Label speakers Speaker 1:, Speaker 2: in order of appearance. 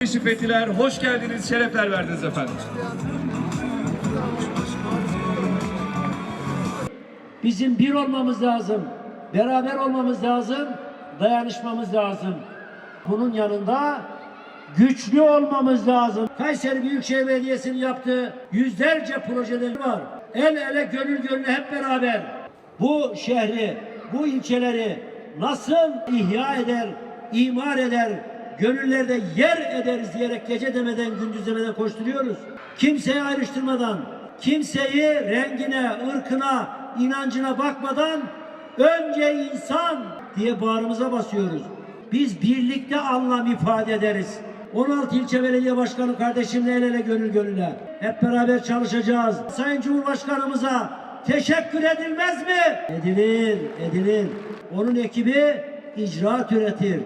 Speaker 1: Teşrif ettiler. Hoş geldiniz, şerefler verdiniz efendim.
Speaker 2: Bizim bir olmamız lazım. Beraber olmamız lazım. Dayanışmamız lazım. Bunun yanında güçlü olmamız lazım. Kayseri Büyükşehir Belediyesi'nin yaptığı yüzlerce projeleri var. El ele gönül gönüle hep beraber bu şehri, bu ilçeleri nasıl ihya eder, imar eder, gönüllerde yer ederiz diyerek gece demeden gündüz demeden koşturuyoruz. Kimseyi ayrıştırmadan, kimseyi rengine, ırkına, inancına bakmadan önce insan diye bağrımıza basıyoruz. Biz birlikte anlam ifade ederiz. 16 ilçe belediye başkanı kardeşimle el ele gönül gönüle. Hep beraber çalışacağız. Sayın Cumhurbaşkanımıza teşekkür edilmez mi? Edilir, edilir. Onun ekibi icraat üretir.